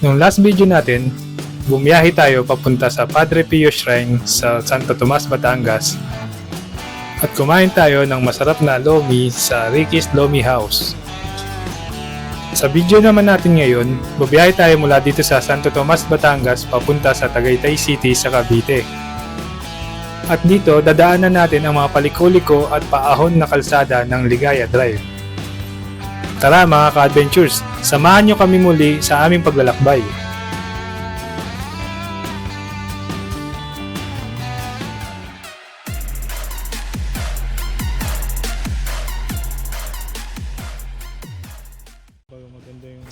Nung last video natin, bumiyahe tayo papunta sa Padre Pio Shrine sa Santo Tomas, Batangas at kumain tayo ng masarap na lomi sa Ricky's Lomi House. Sa video naman natin ngayon, bubiyahe tayo mula dito sa Santo Tomas, Batangas papunta sa Tagaytay City sa Cavite. At dito, dadaanan natin ang mga paliko-liko at paahon na kalsada ng Ligaya Drive. Tara mga ka-adventures, samahan nyo kami muli sa aming paglalakbay.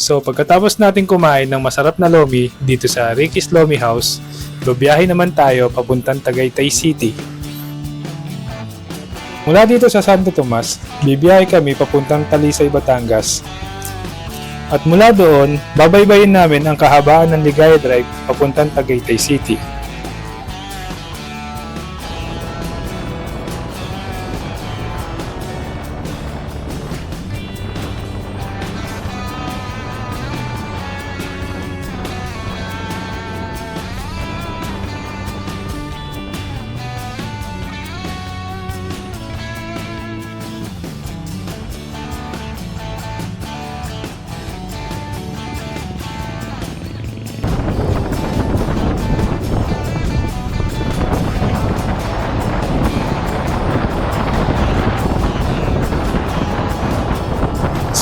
So pagkatapos natin kumain ng masarap na lomi dito sa Ricky's Lomi House, babiyahe naman tayo papuntang Tagaytay City. Mula dito sa Santo Tomas, bibiyahe kami papuntang Talisay, Batangas. At mula doon, babaybayin namin ang kahabaan ng Ligaya Drive papuntang Tagaytay City.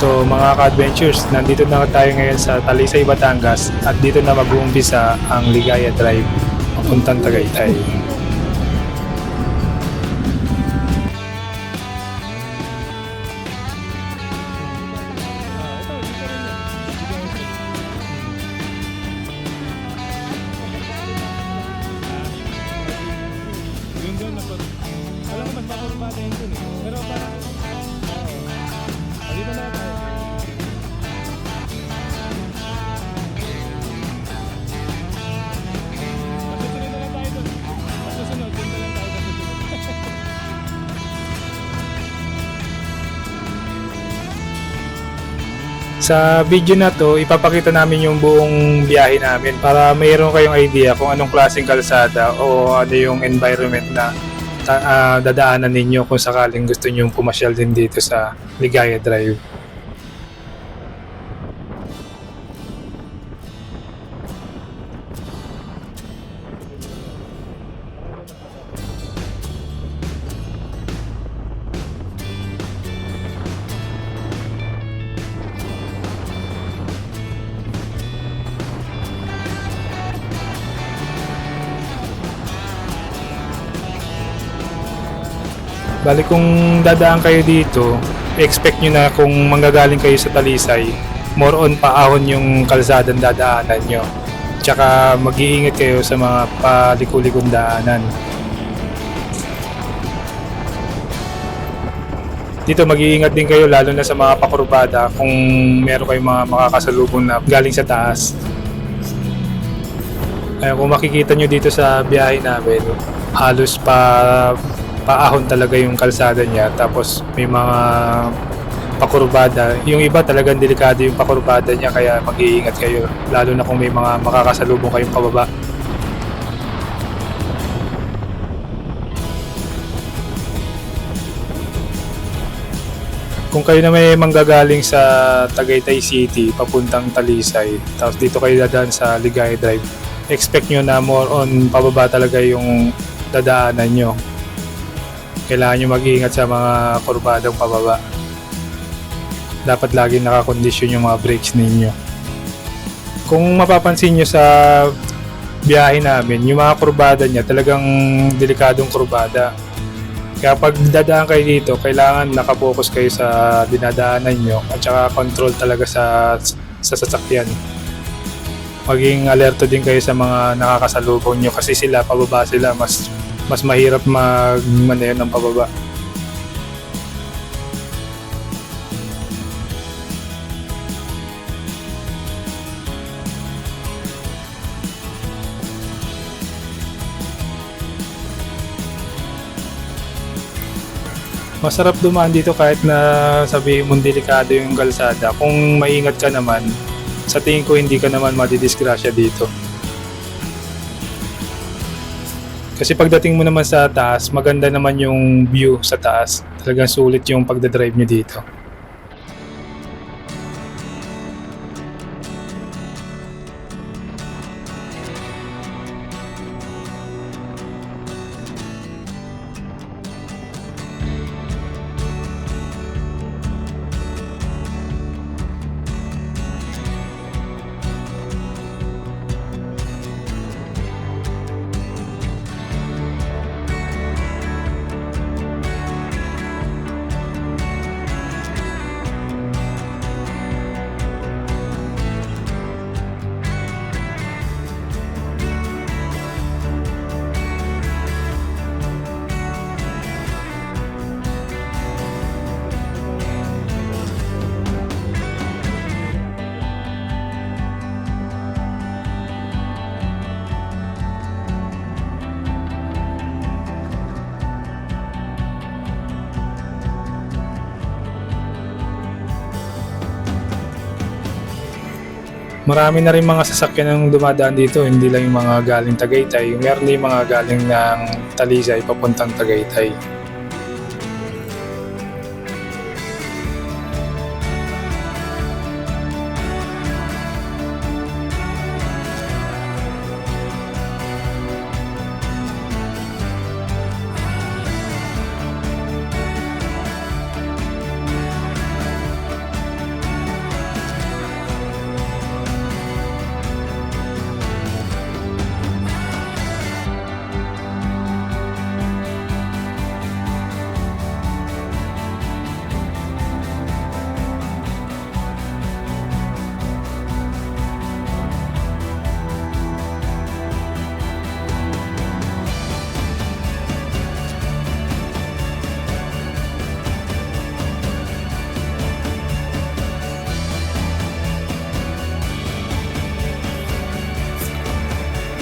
So mga ka-adventures, nandito na tayo ngayon sa Talisay, Batangas at dito na mag-uumpisa ang Ligaya Drive papuntang Tagaytay. Sa video na to, ipapakita namin yung buong biyahe namin para mayroon kayong idea kung anong klaseng kalsada o ano yung environment na ah, dadaanan ninyo kung sakaling gusto nyo pumasyal din dito sa Ligaya Drive. Bali kung dadaan kayo dito, expect nyo na kung manggagaling kayo sa Talisay, more on paahon yung kalsadang dadaanan nyo. Tsaka mag-iingat kayo sa mga palikulikong daanan. Dito mag-iingat din kayo lalo na sa mga pakurbada kung meron kayong mga makakasalubong na galing sa taas. Ayun, kung makikita nyo dito sa biyahe namin, halos pa paahon talaga yung kalsada niya tapos may mga pakurbada. Yung iba talagang delikado yung pakurbada niya kaya mag-iingat kayo lalo na kung may mga makakasalubong kayong pababa. Kung kayo na may manggagaling sa Tagaytay City papuntang Talisay tapos dito kayo dadaan sa Ligaya Drive expect nyo na more on pababa talaga yung dadaanan nyo kailangan nyo mag-iingat sa mga kurbadang pababa. Dapat lagi nakakondisyon yung mga brakes ninyo. Kung mapapansin nyo sa biyahe namin, yung mga kurbada niya talagang delikadong kurbada. Kaya pag dadaan kayo dito, kailangan nakapokus kayo sa dinadaanan nyo at saka control talaga sa, sa sasakyan. Maging alerto din kayo sa mga nakakasalubong nyo kasi sila, pababa sila, mas mas mahirap magmaneho ng pababa. Masarap dumaan dito kahit na sabihin mong delikado yung kalsada. Kung maingat ka naman, sa tingin ko hindi ka naman madidisgrasya dito. Kasi pagdating mo naman sa taas, maganda naman yung view sa taas. Talagang sulit yung pagdadrive nyo dito. Marami na rin mga sasakyan ang dumadaan dito, hindi lang yung mga galing Tagaytay, meron din yung mga galing ng Talisay papuntang Tagaytay.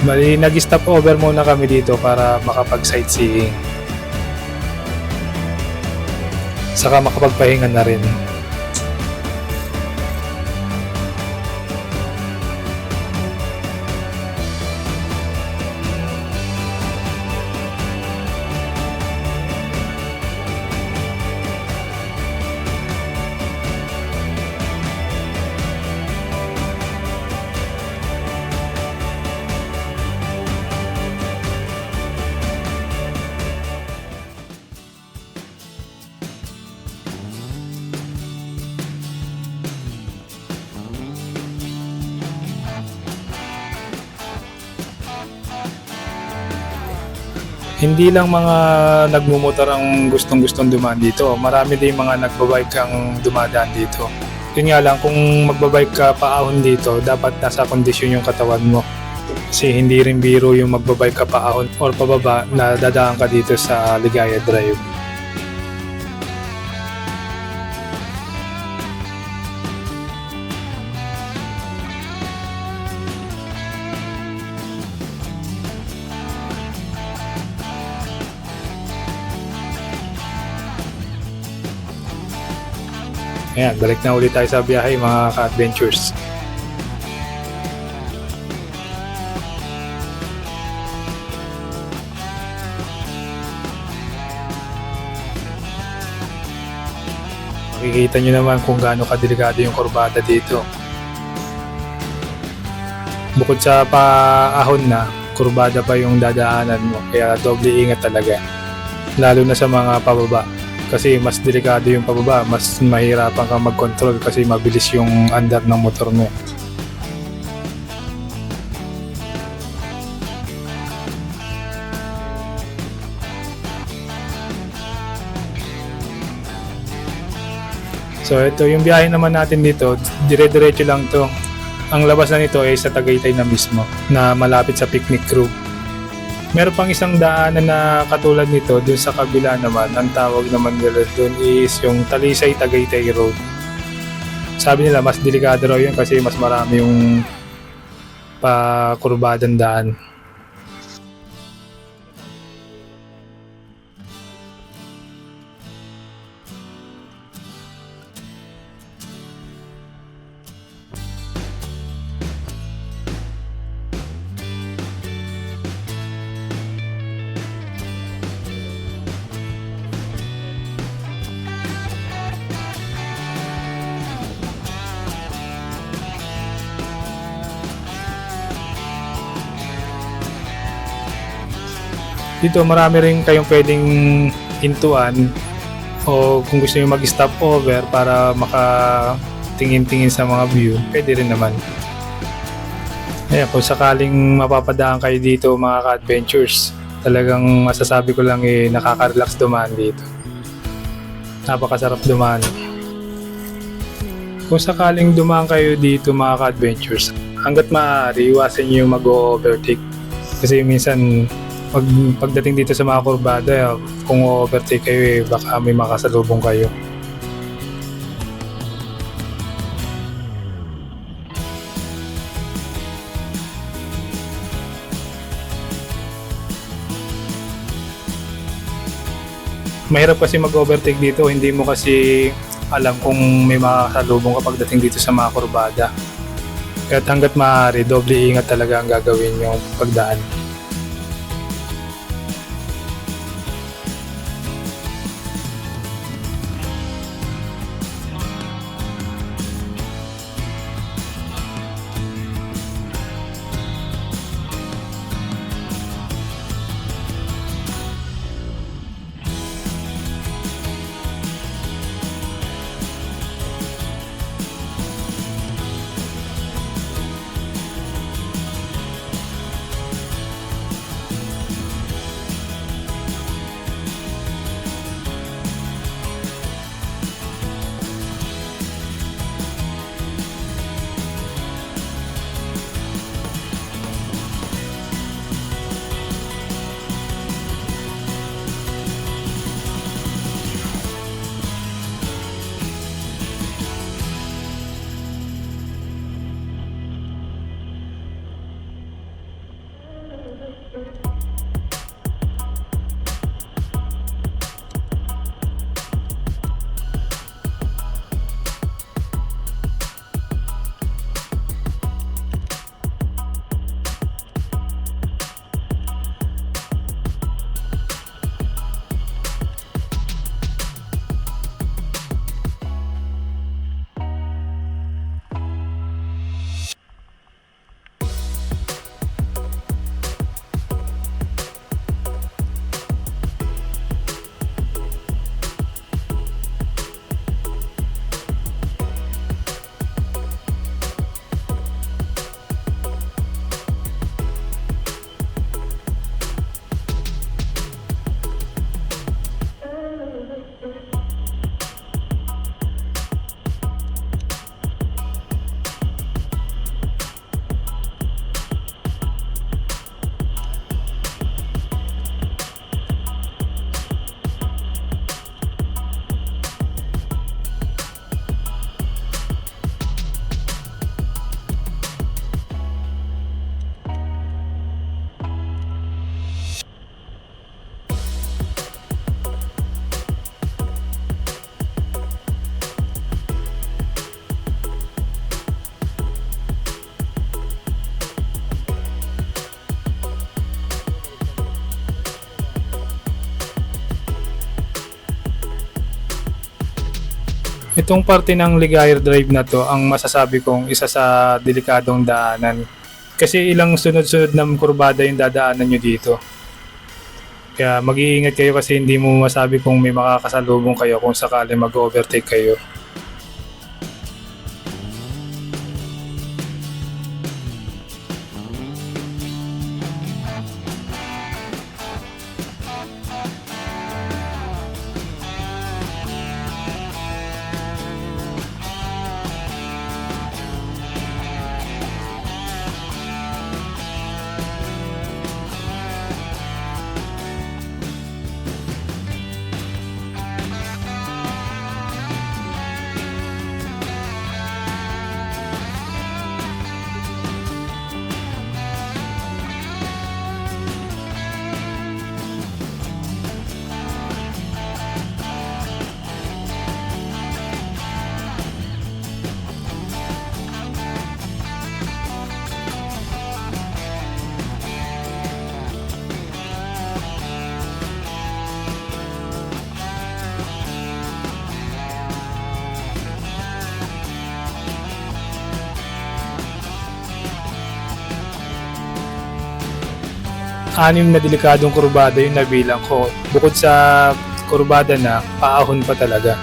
Bali, nag-stop over muna kami dito para makapag-sightseeing. Saka makapagpahinga na rin. Hindi lang mga nagmumotor ang gustong-gustong dumaan dito. Marami din mga nagbabike ang dumadaan dito. Yun nga lang, kung magbabike ka paahon dito, dapat nasa kondisyon yung katawan mo. Kasi hindi rin biro yung magbabike ka paahon or pababa na dadaan ka dito sa Ligaya Drive. Ayan, balik na ulit tayo sa biyahe mga ka-adventures. Makikita nyo naman kung gaano kadelikado yung kurbada dito. Bukod sa paahon na, kurbada pa yung dadaanan mo. Kaya doble ingat talaga. Lalo na sa mga pababa kasi mas delikado yung pababa, mas mahirapan kang mag-control kasi mabilis yung andar ng motor mo. So ito yung biyahe naman natin dito, dire-diretso lang to. Ang labas na nito ay sa Tagaytay na mismo, na malapit sa picnic group. Meron pang isang daanan na katulad nito dun sa kabila naman. Ang tawag naman nila dun is yung Talisay Tagaytay Road. Sabi nila mas delikado raw yun kasi mas marami yung pakurbadang daan. Dito marami rin kayong pwedeng hintuan o kung gusto niyo mag-stop over para makatingin-tingin sa mga view, pwede rin naman. Ayan, kung sakaling mapapadaan kayo dito mga ka-adventures, talagang masasabi ko lang eh, nakaka-relax dumaan dito. Napakasarap dumaan. Kung sakaling dumaan kayo dito mga ka-adventures, hanggat maaari, iwasan yung mag-overtake. Kasi minsan, pag, pagdating dito sa mga kurbada, eh, kung overtake kayo, eh, baka may makasalubong kayo. Mahirap kasi mag-overtake dito, hindi mo kasi alam kung may makasalubong kapag dating dito sa mga kurbada. Kaya hanggat maaari, doble ingat talaga ang gagawin yung pagdaan. Itong parte ng Ligayer Drive na to ang masasabi kong isa sa delikadong daanan. Kasi ilang sunod-sunod na kurbada yung dadaanan nyo dito. Kaya mag-iingat kayo kasi hindi mo masabi kung may makakasalubong kayo kung sakali mag-overtake kayo. Anim na delikadong kurbada yung nabilang ko. Bukod sa kurbada na, paahon pa talaga.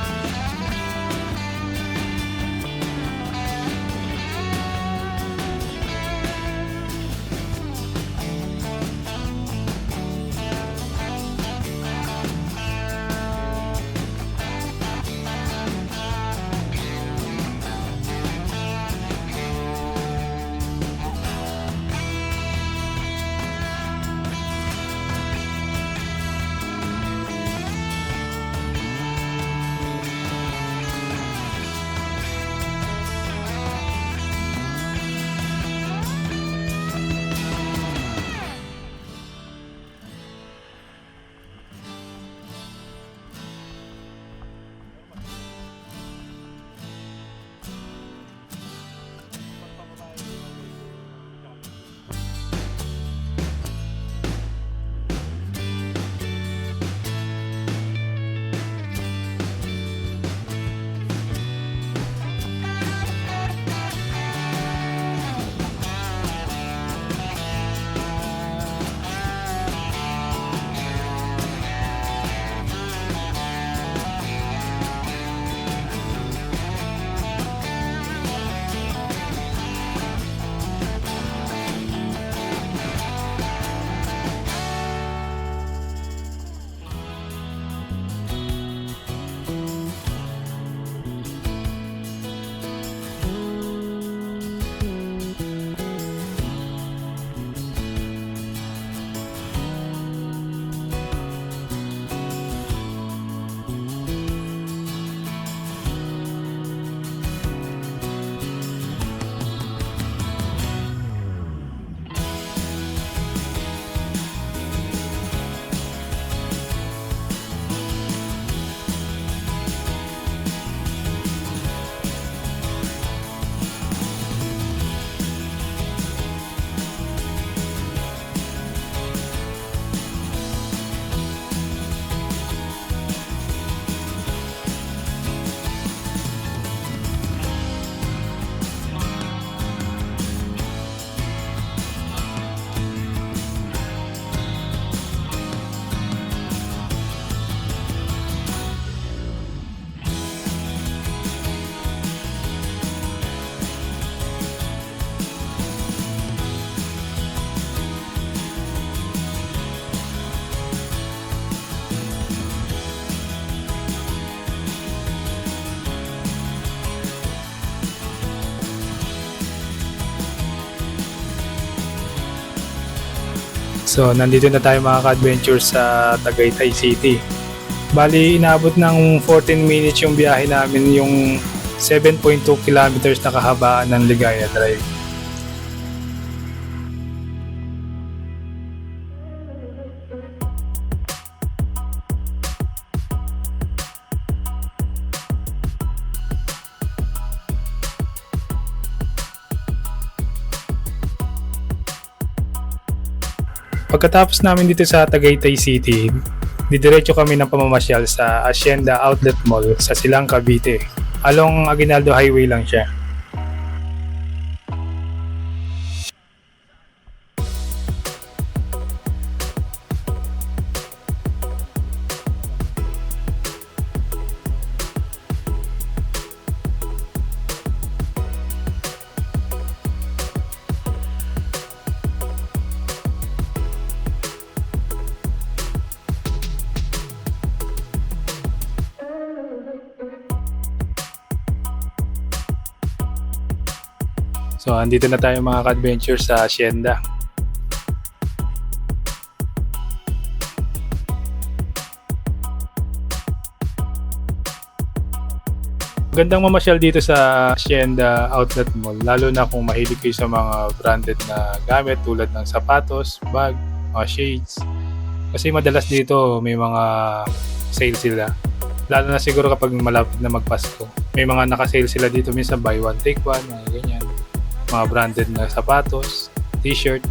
So, nandito na tayo mga ka-adventure sa Tagaytay City. Bali, inabot ng 14 minutes yung biyahe namin yung 7.2 kilometers na kahabaan ng Ligaya Drive. Pagkatapos namin dito sa Tagaytay City, didiretso kami ng pamamasyal sa Hacienda Outlet Mall sa Silang Cavite. Along Aguinaldo Highway lang siya. So, andito na tayo mga ka-adventure sa Hacienda. Gandang mamasyal dito sa Hacienda Outlet Mall, lalo na kung mahilig kayo sa mga branded na gamit tulad ng sapatos, bag, mga shades. Kasi madalas dito may mga sale sila. Lalo na siguro kapag malapit na magpasko. May mga naka-sale sila dito minsan buy one take one, mga ganyan mga branded na sapatos, t-shirt.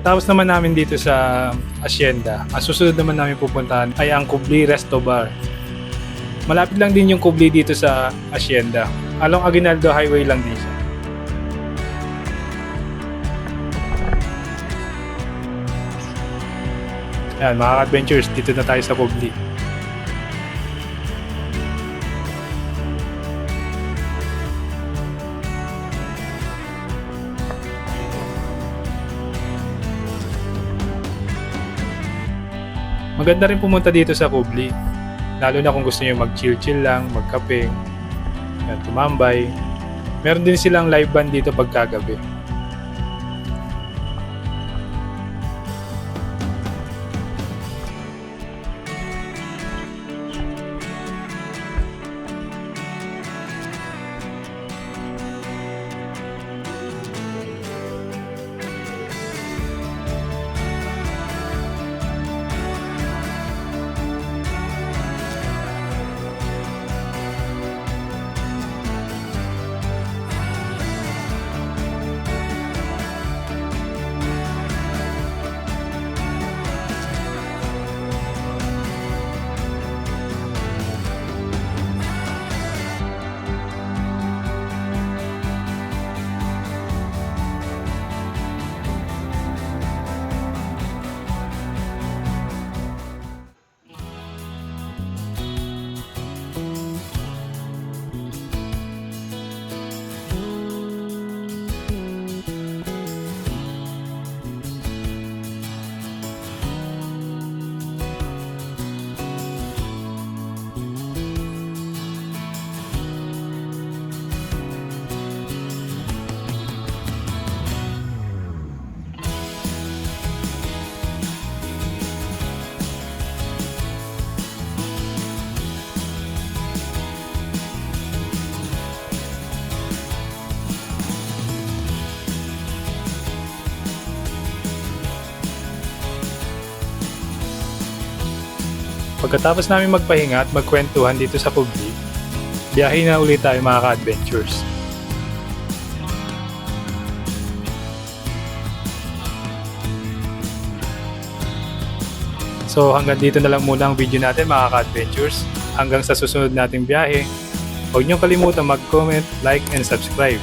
Pagkatapos naman namin dito sa Hacienda, ang susunod naman namin pupuntahan ay ang Kubli Resto Bar. Malapit lang din yung Kubli dito sa Hacienda. Along Aguinaldo Highway lang din siya. Yan, mga adventures dito na tayo sa Kubli. Maganda rin pumunta dito sa Kubli. Lalo na kung gusto niyo mag-chill-chill lang, magkape, tumambay. Meron din silang live band dito pagkagabi. Pagkatapos namin magpahinga at magkwentuhan dito sa Kubli, biyahe na ulit tayo mga ka-adventures. So hanggang dito na lang muna ang video natin mga ka-adventures. Hanggang sa susunod nating biyahe, huwag niyong kalimutan mag-comment, like, and subscribe.